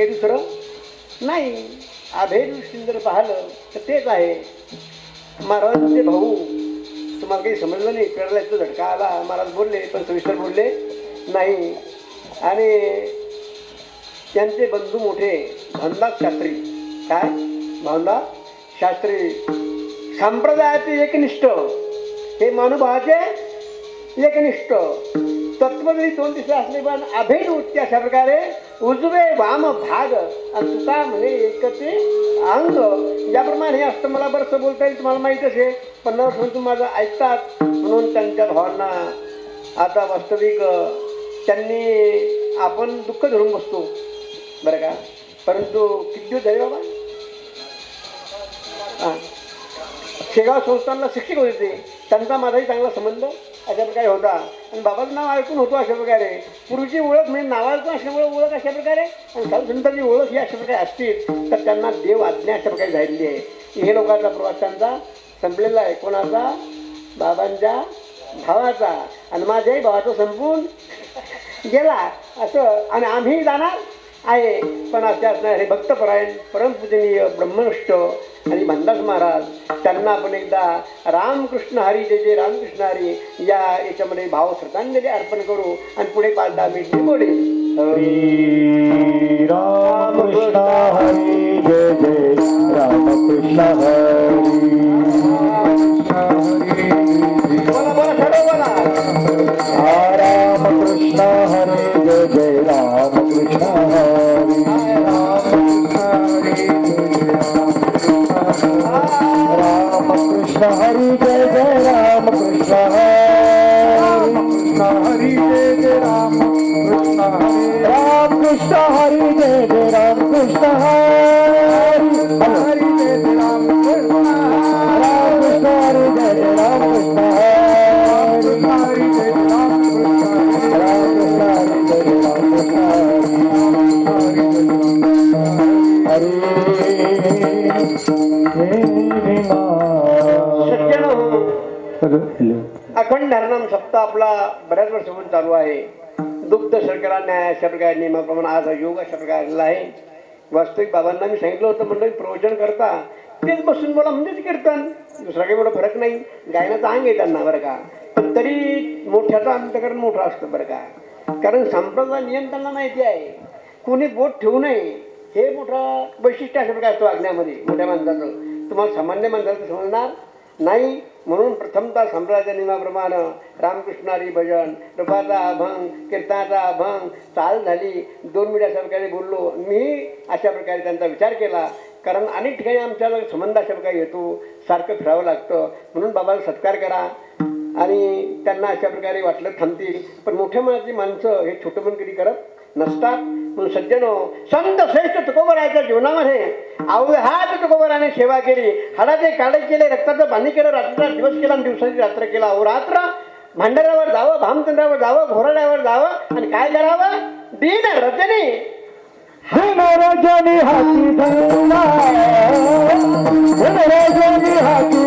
काही दुसरं? नाही. अभेद दृष्टीने जर पाहिलं तर तेच आहे. महाराजांचे भाऊ तुम्हाला काही समजलं नाही? कळलं तो झटका आला. महाराज बोलले पण सविस्तर बोलले नाही. आणि त्यांचे बंधू मोठे भानदास शास्त्री. काय? भानदास शास्त्री. संप्रदायाचे एकनिष्ठ. हे मानुभावाचे एकनिष्ठ. तत्व जरी दोन दिशा असले पण अभेद उच्च अशा प्रकारे उजवे वाम भाग आणि म्हणजे एक ते अंग. याप्रमाणे हे असतं मला बरंचसं बोलता येईल तुम्हाला माहीतच आहे पण वर्ष माझं ऐकतात म्हणून त्यांच्या भावना. आता वास्तविक त्यांनी आपण दुःख धरून बसतो बरं का? परंतु किती दिवस झाले बाबा? हां. शेगाव संस्थानला शिक्षक होते त्यांचा माझाही चांगला संबंध. अशा प्रकारे होता. आणि बाबाचं नाव ऐकून होतो अशा प्रकारे. पूर्वीची ओळख म्हणजे नावाचं असल्यामुळे ओळख अशा प्रकारे आणि साधू ओळख ही अशा प्रकारे असतील तर त्यांना देव आज्ञा अशा प्रकारे झालेली आहे. हे लोकांचा प्रवास त्यांचा संपलेला आहे. कोणाचा? बाबांच्या भावाचा. आणि माझ्याही भावाचा संपून गेला. असं. आणि आम्ही जाणार आहे. पण असे असणार हे भक्तपरायण परमपूजनीय ब्रह्मनिष्ठ आणि भंडास महाराज त्यांना आपण एकदा रामकृष्ण हरी जे जे रामकृष्ण हरी या याच्यामध्ये भाव श्रद्धांजली अर्पण करू आणि पुढे पाच दहा मिनिट मी बोलेन हरी राम कृष्ण हरी जय जय राम कृष्ण हरी बोला बोला. सप्ताह आपला बऱ्याच वर्षापासून चालू आहे. दुग्ध शर्करा न्याय अशा प्रकारे नियमाप्रमाणे आज योग अशा प्रकारे आलेला आहे. वास्तविक बाबांना मी सांगितलं होतं म्हणलं प्रवचन करता. तेच बसून बोला म्हणजेच कीर्तन. दुसरा काही मोठा फरक नाही. गायनाचा अंग आहे त्यांना बरं का. पण तरी मोठ्याचा अंतकरण मोठं असतं बरं का. कारण संप्रदाय नियम त्यांना माहिती आहे. कोणी बोट ठेवू नये. हे मोठं वैशिष्ट्य अशा प्रकारे असतं वागण्यामध्ये मोठ्या माणसाचं. तुम्हाला सामान्य माणसाचं समजणार? नाही. म्हणून प्रथमतः संप्रदायाच्या नियमाप्रमाणे रामकृष्णारी भजन रूपाचा अभंग कीर्तनाचा अभंग चाल झाली दोन मिनिट अशा प्रकारे बोललो. मी अशा प्रकारे त्यांचा विचार केला. कारण अनेक ठिकाणी आमच्याला संबंध अशा प्रकारे येतो सारखं फिरावं लागतं. म्हणून बाबाला सत्कार करा. आणि त्यांना अशा प्रकारे वाटलं थांबतील. पण मोठ्या मनाची माणसं हे छोटं पण कधी करत नसतात. सज्जनो संत श्रेष्ठ तुकोबराच्या जीवनामध्ये अवघात तुकोबराने सेवा केली. हाडाचे काळे केले रक्ताचं बांधणी केलं रात्रीचा दिवस केला आणि दिवसाची रात्र केला. अहो रात्र भांडाऱ्यावर जावं भामचंद्रावर जावं घोराड्यावर जावं आणि काय करावं? दिन रजनी रजनी हाती रजनी हाती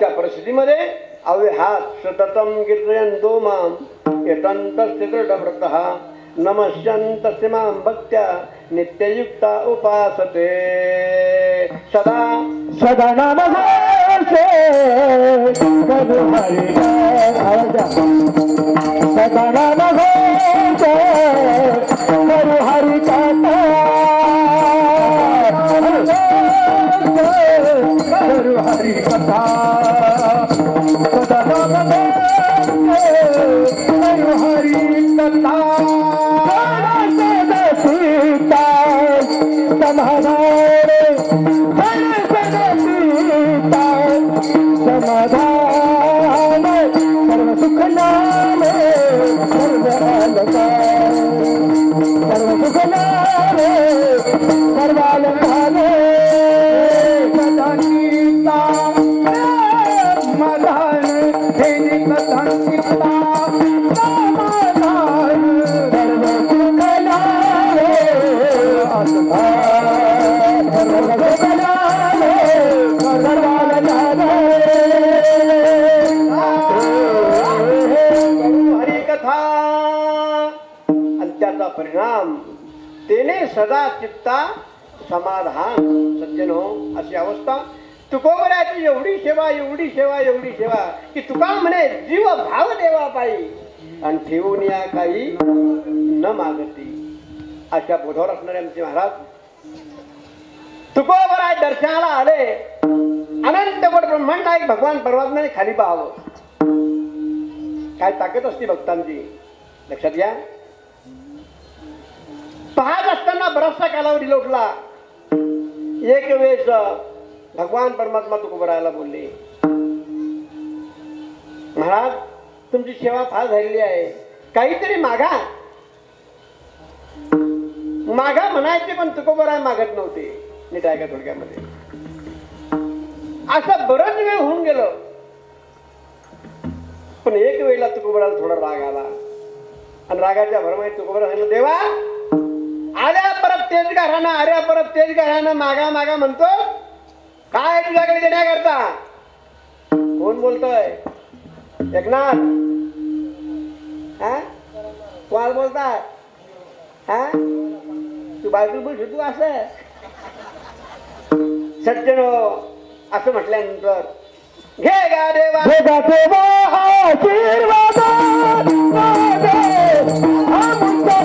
अशा परिस्थितीमध्ये अवे हात सततम कीर्तयंतो माम यतंतस्य दृढव्रत नमस्यंतस्य माम भक्त्या नित्ययुक्ता उपासते। सदा सदा नमस्ते। सदा नमस्ते। सदा चित्ता समाधान. सज्जन हो अशी अवस्था. तुकोबऱ्याची एवढी सेवा एवढी सेवा एवढी सेवा की तुका म्हणे जीव भाव देवा पायी आणि ठेवून या काही न मागती. अशा बोधावर असणारे आमचे महाराज. तुकोबराय दर्शनाला आले. अनंत कोट ब्रह्मांड एक भगवान परमात्म्याने खाली पाहावं. काय ताकद असते भक्तांची? लक्षात घ्या. पाहत असताना बराचसा कालावधी लोटला. एक वेळेस भगवान परमात्मा तुकोबरायला बोलले. महाराज तुमची सेवा फार झालेली आहे. काहीतरी मागा. मागा म्हणायचे पण तुकोबराय मागत नव्हते नीट ऐका थोडक्यामध्ये. असं बरंच वेळ होऊन गेलं. पण एक वेळेला तुकोबराला थोडा राग आला. आणि रागाच्या भरमाई तुकोबरा सांगितलं देवा तेच घराणं आल्या परत तेच घराणं मागा मागा म्हणतो काय तुझ्याकडे देण्याकरता कोण बोलतोय? एकनाथ. हा? कोण बोलताय? हा? तू बायको बोल तू असं सज्जन असं म्हटल्यानंतर. घे गा देवा. देवा देवा आशीर्वाद मागे आमच्या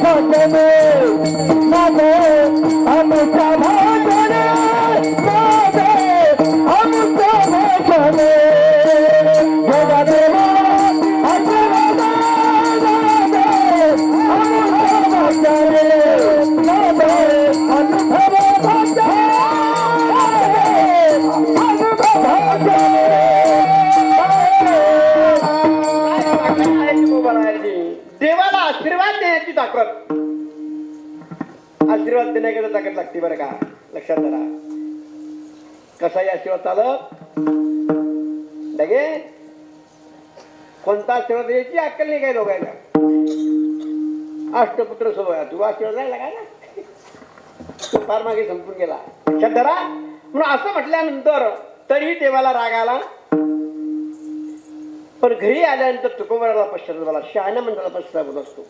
कसाही आशीर्वाद चालत? लगे कोणता आशीर्वाद द्यायची अक्कल नाही काय दोघायला? अष्टपुत्र सोबत तू आशीर्वाद नाही लागाय ना? तो फार मागे संपून गेला. लक्षात धरा. म्हणून असं म्हटल्यानंतर तरी देवाला राग आला. पण घरी आल्यानंतर तुकोबराला पश्चाताप झाला. शहाण्या मंडळाला पश्चाताप होत असतो.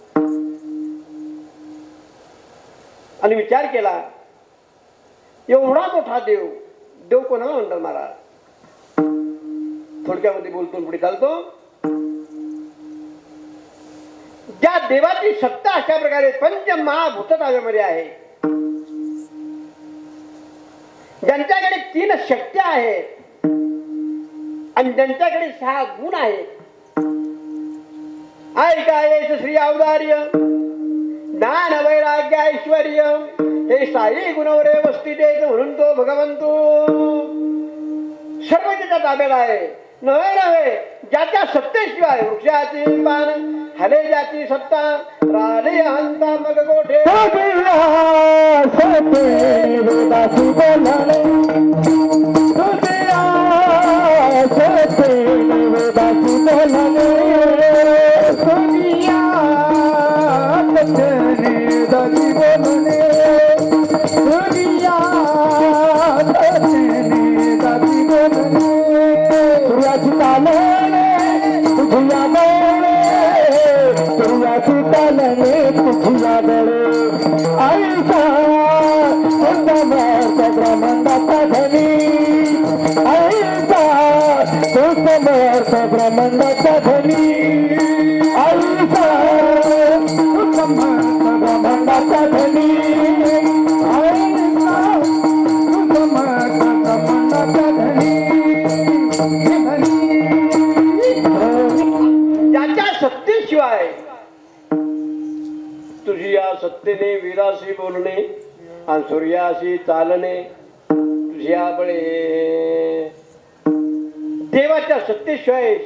आणि विचार केला एवढा मोठा देव देव कोणाला म्हणतात महाराज. थोडक्यामध्ये बोलतो पुढे चालतो. ज्या देवाची सत्ता अशा प्रकारे पंच महाभूत महाभूतताव्यामध्ये आहे ज्यांच्याकडे तीन शक्त्या आहेत आणि ज्यांच्याकडे सहा गुण आहेत ऐकायच श्री औदार्य. ज्ञान वैराग्य ऐश्वर हे साई गुणवरे वस्ती देत म्हणून तो भगवंतो. सर्व त्याच्या ताब्यात आहे. नव्हे नव्हे ज्याच्या सत्तेशिवाय वृक्षाची पान हले जाती सत्ता राले हंता मग गोठे सत्तेने वीराशी बोलणे आणि सूर्याशी चालणे. तुझ्या बळे. देवाच्या सत्तेशिवाय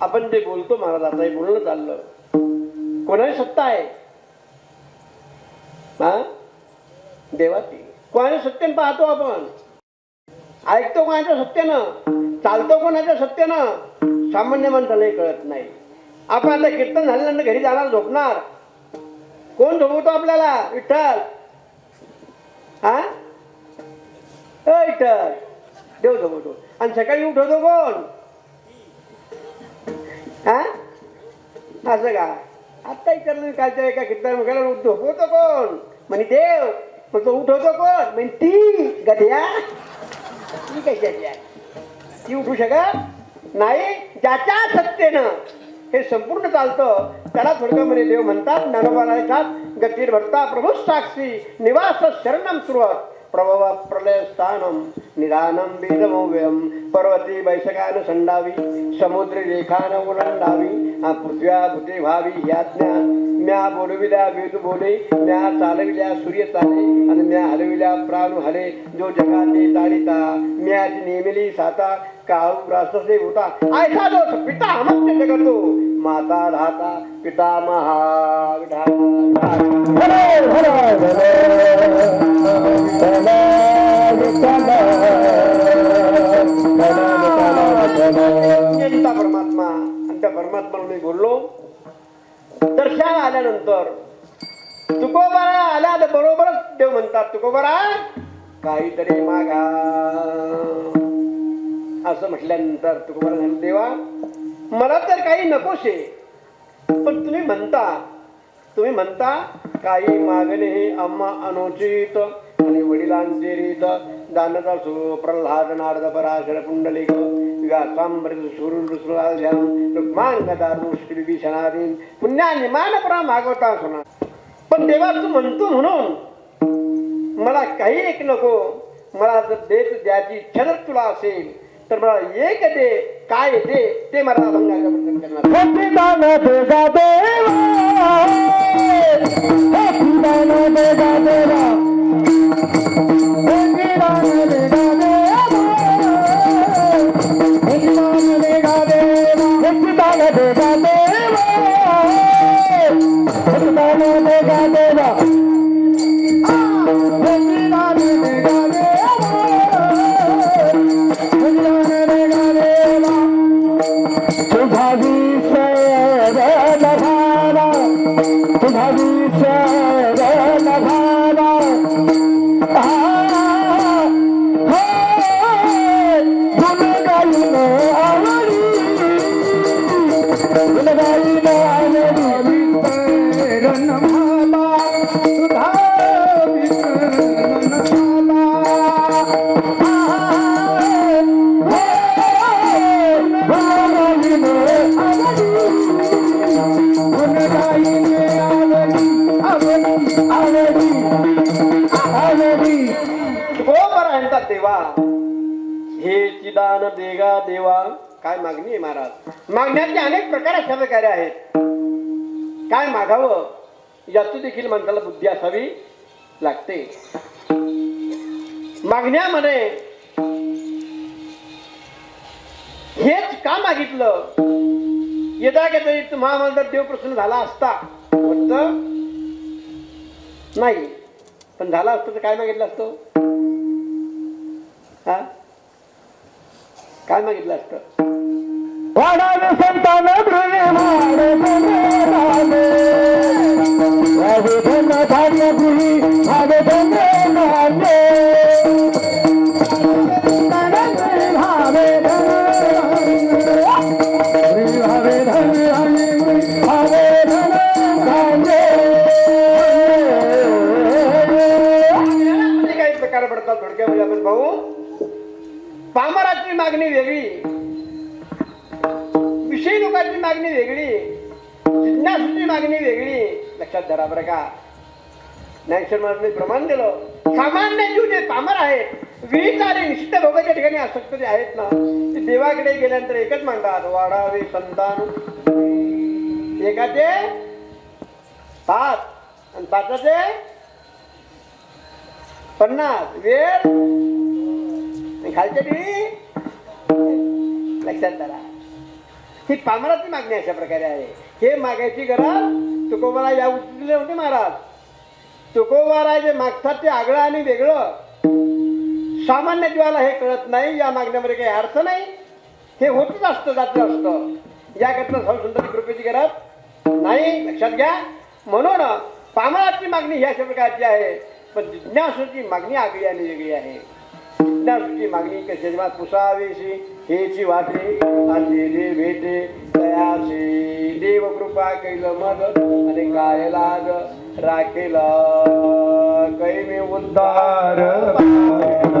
आपण जे बोलतो महाराज आता हे बोलणं चाललं. कोणाची सत्ता आहे? हा? देवाची. कोणाच्या सत्तेनं पाहतो आपण? ऐकतो कोणाच्या सत्तेनं चालतो कोणाच्या सत्तेनं सामान्य माणसालाही कळत नाही. आपण आता कीर्तन झाल्यानंतर घरी जाणार झोपणार. कोण झोपवतो आपल्याला? विठ्ठल. हा? विठ्ठल. देव झोपवतो आणि सकाळी उठवतो कोण? हा? असं का? आत्ता विचारलं कालच्या एका कीर्तन मुखाला झोपवतो कोण? म्हणे देव मग तो उठवतो कोण? म्हणे ती गध्या. ती कशाची आहे ती उठू शकत नाही? ज्याच्या सत्तेनं. हे संपूर्ण चालतं. त्याला थोडक्यामध्ये देव म्हणतात ज्ञानोबा गतीर भरता प्रभू साक्षी निवास शरणम सुरुवात. प्रभव प्रलय स्थानम निदानम वेदमव्यम पर्वती वैशकान संडावी समुद्री रेखान उलंडावी आ पृथ्व्या भूते व्हावी ह्या ज्ञान म्या बोलविल्या वेद बोले म्या चालविल्या सूर्य चाले आणि म्या हलविल्या प्राण हले जो जगाने तारिता म्याची नेमिली साता काळू राससे होता ऐसा जो पिता हमस्ते जगतो. माता धाता पिता महाग परमात्मा आणि त्या परमात्माला मी बोललो दर्शन आल्यानंतर तुकोबारा आल्या तर बरोबरच देव म्हणतात तुकोबारा काहीतरी मागा असं म्हटल्यानंतर तुकोबारा झालं देवा मला तर काही नकोशे. पण तुम्ही म्हणता तुम्ही म्हणता काही मागणे हे अम्मा अनुचित. आणि वडिलांचे रीत दानता सु प्रल्हाद नारद पराशर पुंडलिक व्यासांबरित सुरुण ध्यान रुक्मान गदा मुश्किल पुण्या पुण्याने मानपरा मागवता सुना. पण देवा तू म्हणतो म्हणून मला काही एक नको. मला जर देत द्यायची इच्छा जर तुला असेल ಏಕತೆ ಕಾಯತೆ ತೇ ಮರ ಭಂಗ ದೇವ दान देगा देवा. काय मागणी आहे महाराज? मागण्याचे अनेक प्रकार अशा प्रकारे आहेत. काय मागावं? यातून देखील माणसाला बुद्धी असावी लागते. मागण्यामध्ये हेच का मागितलं? येता तरी तुम्हा मला देव प्रसन्न झाला असता नाही. पण झाला असतं तर काय मागितलं असतं? हा? काय मागितलं असत? वाढावे संतान गृहे वाढ धान्य गृही भाग मागणी वेगळी. विषयी लोकांची मागणी वेगळी. जिज्ञासूची मागणी वेगळी. लक्षात धरा बरं का. ज्ञानेश्वर महाराजांनी प्रमाण दिलं. सामान्य जीव जे पामर आहेत विहित आणि निश्चित भोगाच्या ठिकाणी आसक्त जे आहेत ना ते देवाकडे गेल्यानंतर एकच म्हणतात वाढावे संतान. एकाचे पाच आणि पाचाचे पन्नास. वेळ. खालच्या टी लक्षात धरा. ही पामराची मागणी अशा प्रकारे आहे. हे मागायची गरज तुकोबाला या उचितले होते महाराज. तुकोबारा जे मागतात ते आगळं आणि वेगळं. सामान्य जीवाला हे कळत नाही या मागण्यामध्ये काही अर्थ नाही. हे होतच असतं जातं असतं. याकरता संतती कृपेची गरज नाही लक्षात घ्या. म्हणून पामराची मागणी ही अशा प्रकारची आहे. पण जिज्ञासूची मागणी आगळी आणि वेगळी आहे. जिज्ञासूची मागणी कशी पुसावेशी. हेची वाटे आणलेले भेटे तया देव कृपा कैल मग आणि काय लाग राखेल? कै मी उद्धार नारायण.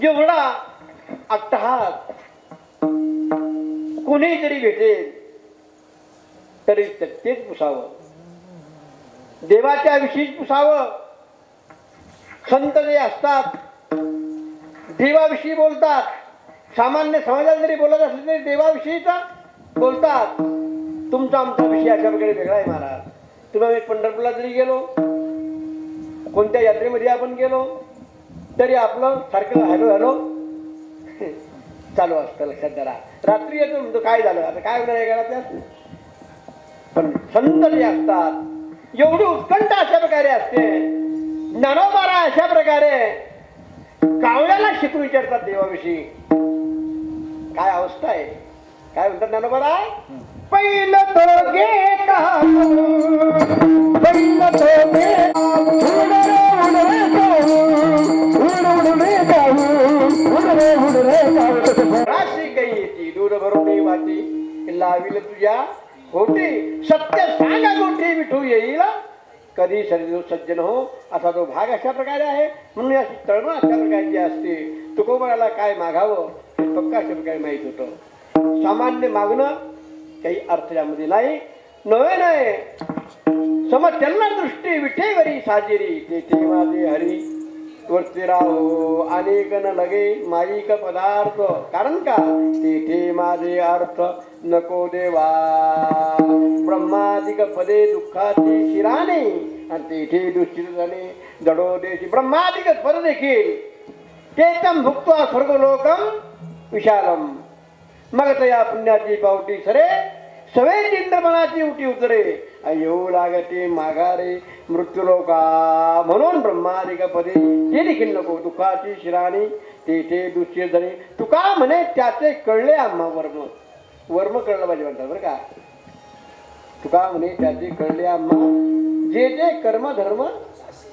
जेवढा अट्टहास कोणी जरी भेटेल तरी तेच पुसावं. देवाच्या विषयीच पुसावं. संत जे असतात देवाविषयी बोलतात. सामान्य समाजात जरी बोलत असले तरी देवाविषयीचा बोलतात. तुमचा आमचा विषय अशा प्रकारे वेगळा आहे महाराज. तुम्ही आम्ही पंढरपूरला जरी गेलो कोणत्या यात्रेमध्ये आपण गेलो तरी आपलं सारखं हॅलो हॅलो. चालू असतं लक्षात धरा रात्री येतो म्हणतो काय झालं? आता काय होणार आहे घरात पण संत जे असतात एवढी उत्कंठ अशा प्रकारे असते. नरोबारा अशा प्रकारे. कावळ्याला शिकू विचारतात देवाविषयी. काय अवस्था आहे? काय म्हणतात ज्ञानोबारा? पहिलं तो गे पहिलं तो. उडरे उडरे उडरे उडरे उडरे राशी काही दूर भरून वाटी. लाविल तुझ्या होती सत्य सांगा गोठी विठू येईल. कधी शरीर सज्जन हो असा तो भाग अशा प्रकारे आहे. म्हणून अशी तळमळ अशा प्रकारची असते तुकोबाला काय मागावं हे पक्का अशा प्रकारे माहीत होतं. सामान्य मागणं काही अर्थ यामध्ये नाही. नव्हे नाही समचलना दृष्टी विठेवरी साजेरी. ते माझे हरी. वरती राहो. अनेक न लगे माईक पदार्थ. कारण का? तेथे माझे अर्थ नको देवा. ब्रह्मादिक पदे दुःखाचे शिराने आणि तेथे दुश्चित झाले जडो देशी. ब्रह्मादिक पद देखील. तेतम भुक्त्वा स्वर्गलोकम विशालम. मग तया पुण्याची पावटी सरे. सवे इंद्रमनाची उटी उतरे. येऊ लागते माघारे मृत्यूलोका. म्हणून ब्रह्मादिक पदे ते देखील नको दुःखाची शिराणी तेथे दुसरे धणे तुका म्हणे त्याचे कळले आम्हा वर्म. वर्म कळलं पाहिजे म्हणतात बरं का. तुका म्हणे त्याचे कळले आम्हा. जे जे कर्म धर्म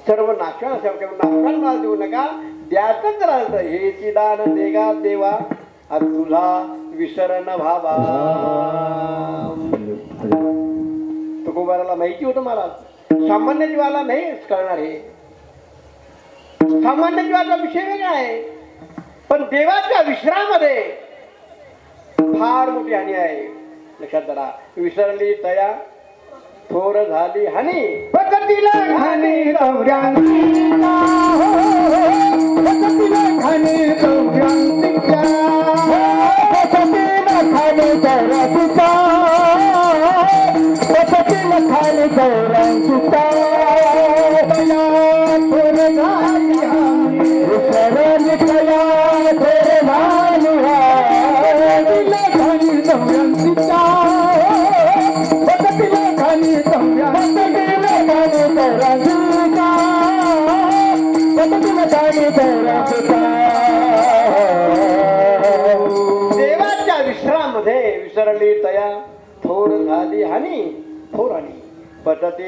सर्व नाशवण अशा नाशवण मला देऊ नका. द्यातच करायचं हे दान देगा देवा. आणि तुझा विसरण भावा तुकोबाराला माहिती होतं मला. सामान्य जीवाला नाही कळणार हे. सामान्य जीवाचा विषय वेगळा आहे. पण देवाच्या विश्रामध्ये फार मोठी हानी आहे. लक्षात धरा. विसरली तया थोर झाली हानी. पद्धतीला घाणे गौऱ्यांतिका पकतीला घाणे पकतीला घाणे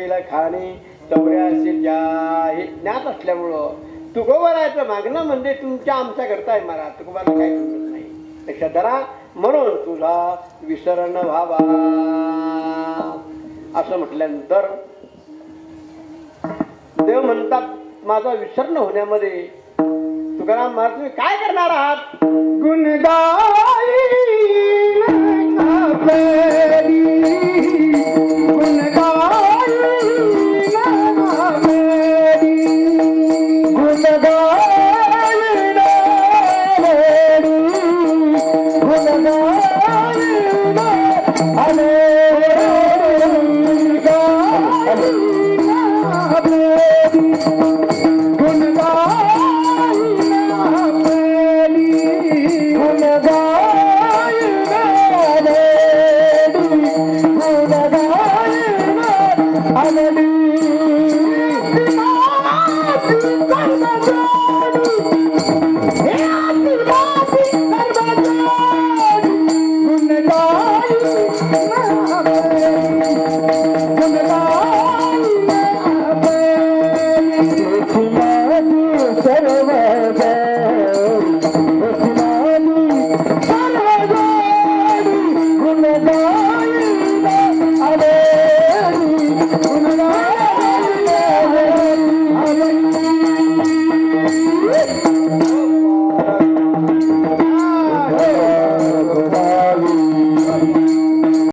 पततील खाणी असेल ज्या हे ज्ञात असल्यामुळं तुकोबरायचं मागणं म्हणजे तुमच्या आमच्या करता आहे मला. तुकोबाला काही समजत नाही. लक्षात धरा म्हणून तुझा विसरण व्हावा. असं म्हटल्यानंतर देव म्हणतात माझा विसरण होण्यामध्ये तुकाराम महाराज तुम्ही काय करणार आहात? गुणगाई